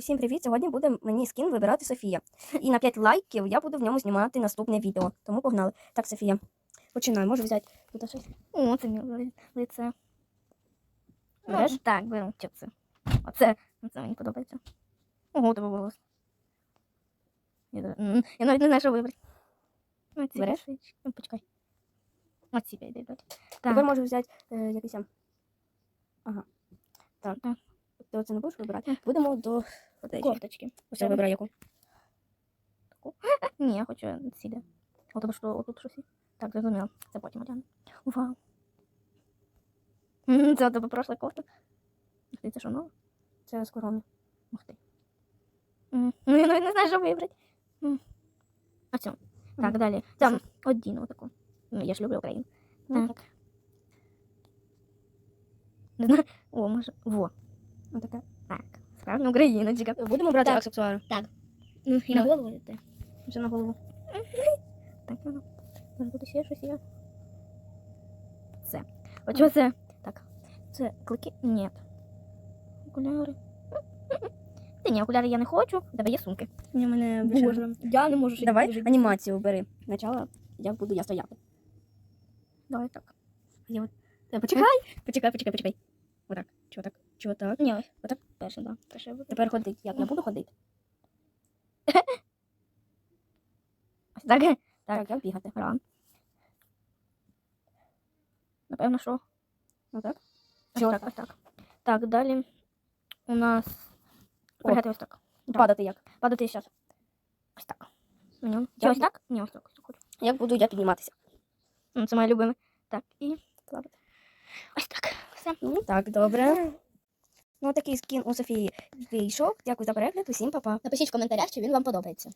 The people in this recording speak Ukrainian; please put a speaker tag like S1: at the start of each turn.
S1: Усім привіт! Сьогодні буде мені скін вибирати Софія. І на 5 лайків я буду в ньому знімати наступне відео. Тому погнали. Так, Софія. Починаю. Можу взяти тут щось.
S2: О, це мені лице.
S1: Береш?
S2: Ну, так, беру чіпси. Оце, оце мені подобається. Ого, тебе волос. Я, я навіть не знаю, що вибрати. Оці
S1: Береш?
S2: Ну, почекай. Оці п'ять йдуть.
S1: Тепер можу взяти е, якийсь. Ага. Так.
S2: Так.
S1: Ти оце не будеш вибирати? Будемо до
S2: кофточки.
S1: Ось я вибираю яку.
S2: Ні, я хочу сіде. О, тому що отут щось. Так, зрозуміло. Це потім одягну. Вау. Це тебе пройшла кофта. Ти, Це що нове?
S1: Це з корони.
S2: Ух ти. Ну, я навіть не знаю, що вибрати. А цю. Так, далі. Там одіну таку. Ну, я ж люблю Україну.
S1: Ну,
S2: Так. Не знаю. О, може. Во.
S1: Отаке.
S2: Так. Справжня Україночка.
S1: Будемо брати
S2: Так.
S1: аксесуари.
S2: Ну,
S1: і на
S2: голову йти.
S1: Вже на голову.
S2: Так, ну. Може бути ще щось є. Це. От що це? Так. Це клики? Ні. Окуляри. Та ні, окуляри я не хочу. Тебе є сумки.
S1: Ні, мене
S2: Боже, я не можу
S1: Давай анімацію бери. Спочатку як буду я стояти.
S2: Давай так.
S1: Я от... Почекай. Почекай, почекай, почекай. Отак. Чого так? Чого так?
S2: Ні.
S1: Отак?
S2: Перше, да. Перше буде.
S1: Тепер ходить. Як я буду ходити?
S2: Ось так. Так.
S1: Так, як бігати.
S2: Ран. Напевно, що.
S1: Отак.
S2: Ось
S1: Чого
S2: так, ось так. Так, далі у нас. Пригати ось так. Да.
S1: Падати як?
S2: Падати зараз. Ось так. Чи ось так? Ні, ось так. ось так.
S1: Як буду я підніматися?
S2: Це моє любиме. Так, і плавати. Ось так. Все.
S1: Ну, так, добре. Ну, такий скін у Софії вийшов. Дякую за перегляд. Усім па-па.
S2: Напишіть в коментарях, чи він вам подобається.